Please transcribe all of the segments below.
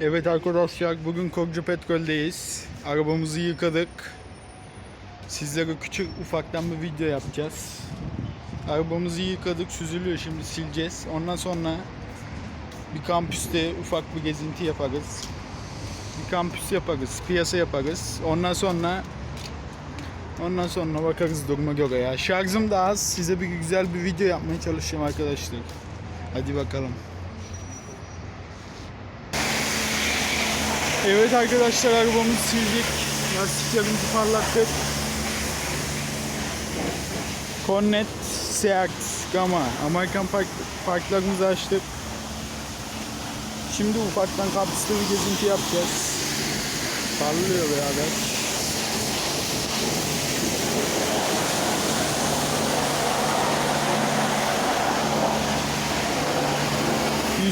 Evet arkadaşlar bugün Korcu Petrol'deyiz. Arabamızı yıkadık. Sizlere küçük ufaktan bir video yapacağız. Arabamızı yıkadık, süzülüyor şimdi sileceğiz. Ondan sonra bir kampüste ufak bir gezinti yaparız. Bir kampüs yaparız, piyasa yaparız. Ondan sonra ondan sonra bakarız duruma göre ya. Şarjım da az. Size bir güzel bir video yapmaya çalışacağım arkadaşlar. Hadi bakalım. Evet arkadaşlar arabamızı sildik. Lastiklerimizi parlattık. Cornet, Seat, Gamma. Amerikan park, parklarımızı açtık. Şimdi ufaktan kampüste bir gezinti yapacağız. Parlıyor beraber.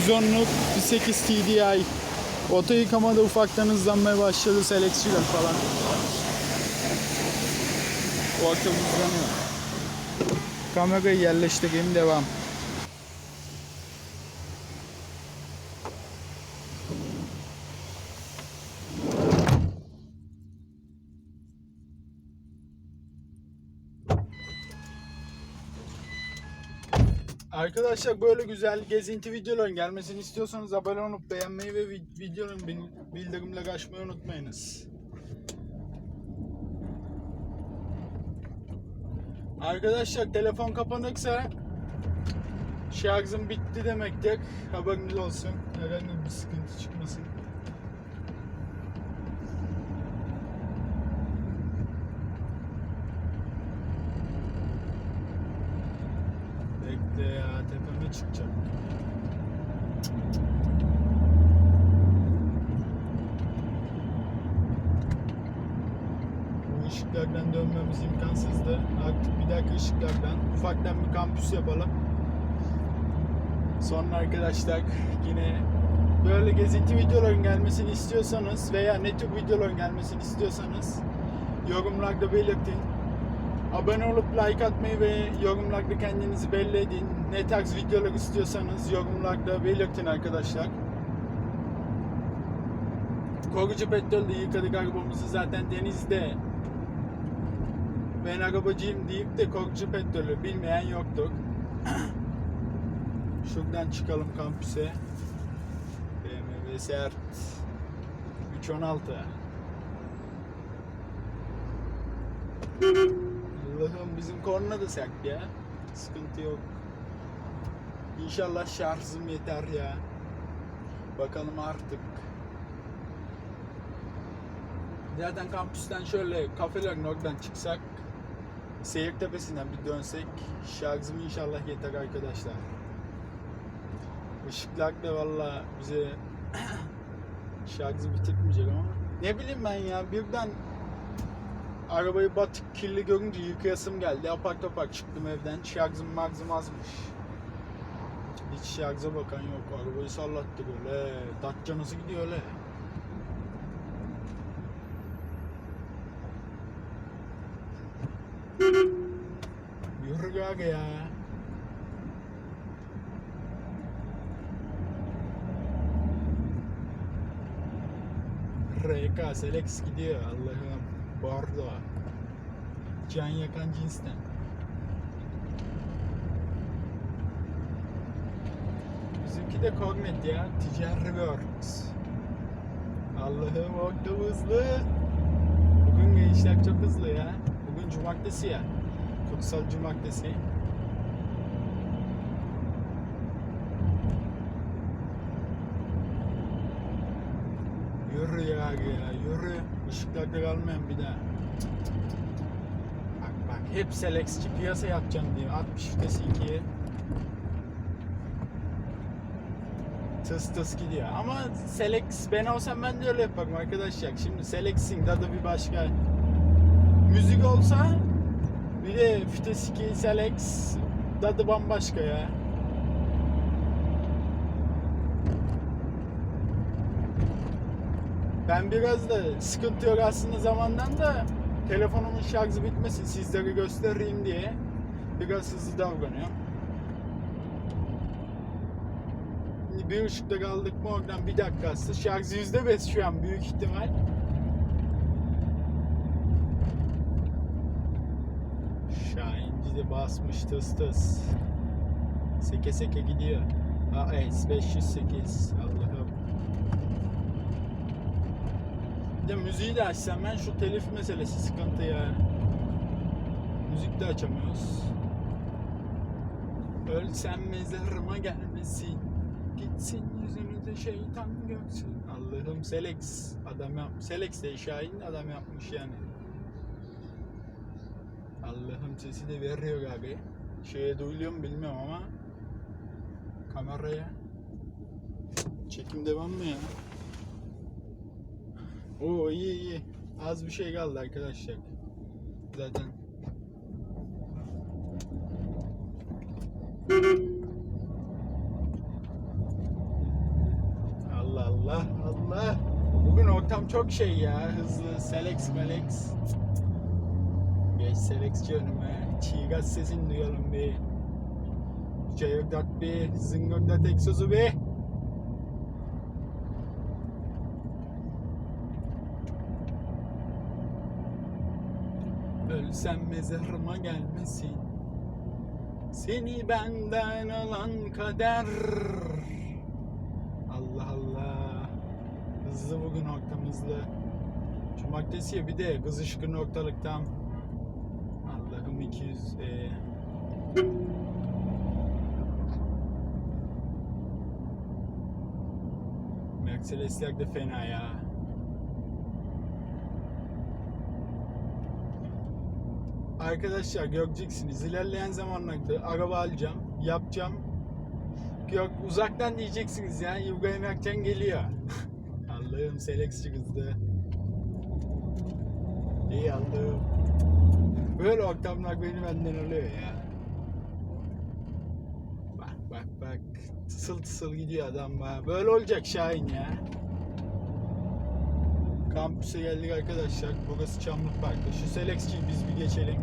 %10'luk bir 8 TDI Oto yıkamada ufaktan hızlanmaya başladı seleksiyle falan. O akım hızlanıyor. Kamerayı yerleştireyim devam. Arkadaşlar böyle güzel gezinti videoların gelmesini istiyorsanız abone olup beğenmeyi ve vid- videonun bil- bildirimleri açmayı unutmayınız. Arkadaşlar telefon kapanıksa şarjım bitti demektir. Haberiniz olsun. Herhangi bir sıkıntı çıkmasın. Bekle ya tepeme çıkacak. Bu ışıklardan dönmemiz imkansızdı. Artık bir dakika ışıklardan ufaktan bir kampüs yapalım. Sonra arkadaşlar yine böyle gezinti videoların gelmesini istiyorsanız veya ne tür videoların gelmesini istiyorsanız yorumlarda belirtin. Abone olup like atmayı ve yorumlarda kendinizi belli edin. Ne tarz videolar istiyorsanız yorumlarda belirtin arkadaşlar. Korucu Petrol'de yıkadık arabamızı zaten denizde. Ben arabacıyım deyip de Korucu Petrol'ü bilmeyen yoktur. Şuradan çıkalım kampüse. BMW Seat 316. Bizim korna da sert ya. Sıkıntı yok. İnşallah şarjım yeter ya. Bakalım artık. Zaten kampüsten şöyle kafelerin oradan çıksak Seyir tepesinden bir dönsek şarjım inşallah yeter arkadaşlar. Işıklar da valla bize şarjı bitirmeyecek ama ne bileyim ben ya birden arabayı batık kirli görünce yıkayasım geldi. Apar topar çıktım evden. Şarjım marzım azmış. Hiç şarja bakan yok. Arabayı sallattı böyle. Datça nasıl gidiyor öyle? Yürü aga ya. RK Selex gidiyor Allah'ım. Bordo. Can yakan cinsten. Bizimki de Cognet ya. Ticari Works. Allah'ım o da hızlı. Bugün gençler çok hızlı ya. Bugün cumartesi ya. Kutsal cumartesi. Yürü ya ya yürü. Işıklarda kalmayan bir daha. Bak bak hep Selex'ci piyasa yapacağım diyor. 60 vitesi 2'ye. Tıs tıs gidiyor. Ama Selex ben olsam ben de öyle yaparım arkadaşlar. Şimdi Selex'in tadı bir başka. Müzik olsa bir de vites 2 Selex tadı bambaşka ya. Ben biraz da sıkıntı yok aslında zamandan da telefonumun şarjı bitmesin sizlere göstereyim diye biraz hızlı davranıyorum. Şimdi Bir ışıkta kaldık mı oradan bir dakikası. Şarjı yüzde beş şu an büyük ihtimal. Şahinci de basmış tıs tıs. Seke seke gidiyor. AS 508. Allah'ım. Bir de müziği de açsam ben şu telif meselesi sıkıntı ya. Müzik de açamıyoruz. Ölsem mezarıma gelmesin. Gitsin yüzümüze şeytan görsün. Allah'ım Selex adam yap. Selex de Şahin adam yapmış yani. Allah'ım sesi de veriyor abi. Şeye duyuluyor mu bilmiyorum ama kameraya çekim devam mı ya? Oo iyi iyi. Az bir şey kaldı arkadaşlar. Zaten Allah Allah Allah. Bugün ortam çok şey ya. Hızlı. Selex Melex. Geç Selexçi önüme. Çiğ gaz sesini duyalım bir. Cayırdat bir. Zıngırdat egzozu bir. Ölsem mezarıma gelmesin. Seni benden alan kader. Allah Allah. Hızlı bugün ortamızda. Cumartesi ya bir de kız ışkın ortalıktan. Allah'ım 200. Ee... Mercedesler de fena ya. Arkadaşlar göreceksiniz ilerleyen zamanlarda araba alacağım, yapacağım. Gök uzaktan diyeceksiniz ya İbrahim Erken geliyor. Allah'ım Selexçi kızdı. İyi Allah'ım. Böyle ortamlar beni benden alıyor ya. Bak bak bak. Tısıl tısıl gidiyor adam. Böyle olacak Şahin ya. Kampüse geldik arkadaşlar. Burası Çamlık Parkı. Şu Selexçiyi biz bir geçelim.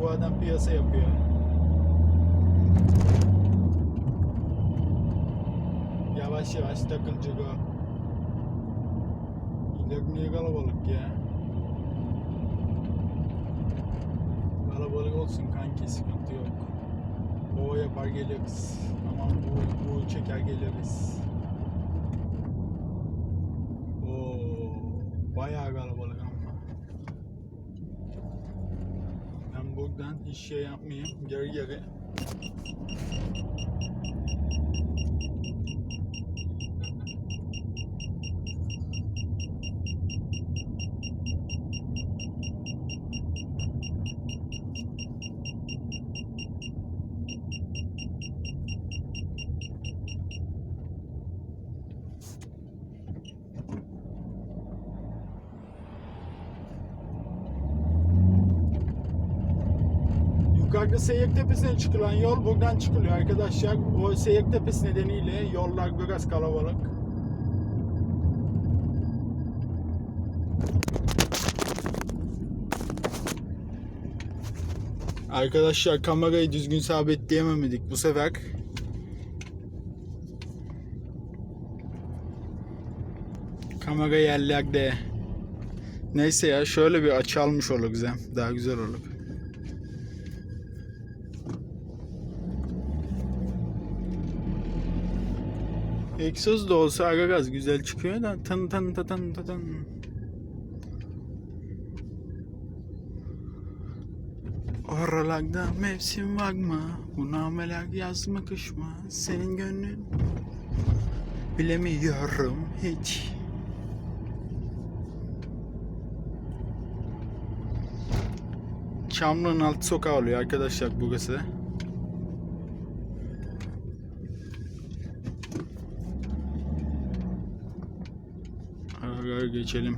Bu adam piyasa yapıyor. Yavaş yavaş takılacak o. İnek niye kalabalık ya? Kalabalık olsun kanki sıkıntı yok. O yapar geliriz. Aman bu, bu çeker geliriz. Oo, bayağı kalabalık ama. Ben hiç şey yapmayayım. Geri geri. Yukarıda Seyek Tepesi'ne çıkılan yol buradan çıkılıyor arkadaşlar. O Seyek Tepesi nedeniyle yollar biraz kalabalık. Arkadaşlar kamerayı düzgün sabitleyemedik bu sefer. Kamera yerlerde. Neyse ya şöyle bir açı almış olur güzel. Daha güzel olur. Egzoz da olsa ara gaz güzel çıkıyor da tan tan tan tan tan. Oralarda mevsim var mı? Bu nameler yaz mı kış mı? Senin gönlün bilemiyorum hiç. Çamlı'nın alt sokağı oluyor arkadaşlar burası. Geçelim.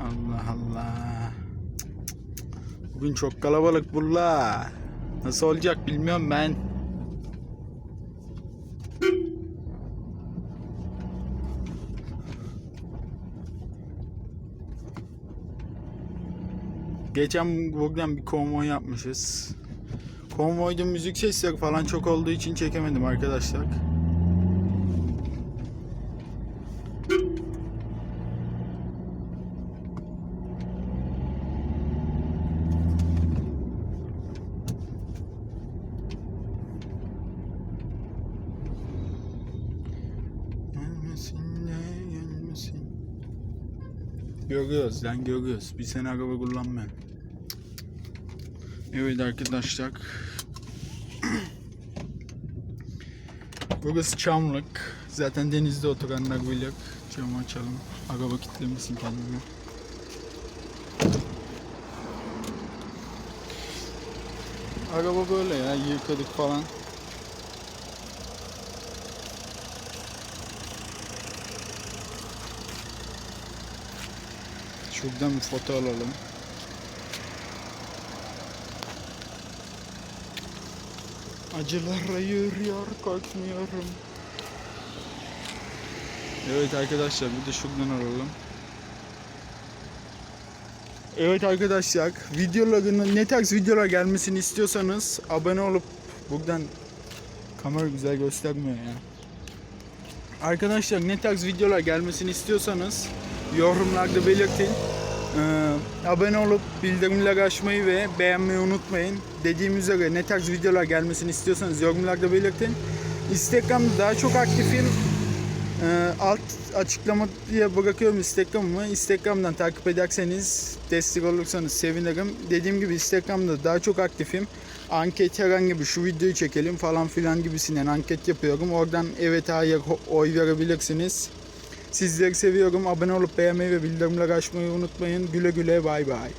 Allah Allah. Bugün çok kalabalık bulla. Nasıl olacak bilmiyorum ben. Geçen buradan bir konvoy yapmışız. Konvoyda müzik sesleri falan çok olduğu için çekemedim arkadaşlar. Görüyoruz lan görüyoruz. Bir sene araba kullanmayan. Evet arkadaşlar. Burası Çamlık. Zaten denizde oturanlar bilir. Camı açalım. Araba kilitlemesin kendini. Araba böyle ya yıkadık falan. Şuradan bir foto alalım. Acılar ayırıyor, korkmuyorum. Evet arkadaşlar bir de şuradan alalım. Evet arkadaşlar videoların ne tarz videolar gelmesini istiyorsanız abone olup buradan kamera güzel göstermiyor ya. Arkadaşlar ne tarz videolar gelmesini istiyorsanız yorumlarda belirtin. Ee, abone olup bildirimleri açmayı ve beğenmeyi unutmayın. Dediğim üzere ne tarz videolar gelmesini istiyorsanız yorumlarda belirtin. Instagram'da daha çok aktifim. Ee, alt açıklamaya bırakıyorum Instagram'ımı. Instagram'dan takip ederseniz, destek olursanız sevinirim. Dediğim gibi Instagram'da daha çok aktifim. Anket herhangi bir şu videoyu çekelim falan filan gibisinden anket yapıyorum. Oradan evet hayır oy verebilirsiniz. Sizleri seviyorum. Abone olup beğenmeyi ve bildirimleri açmayı unutmayın. Güle güle bay bay.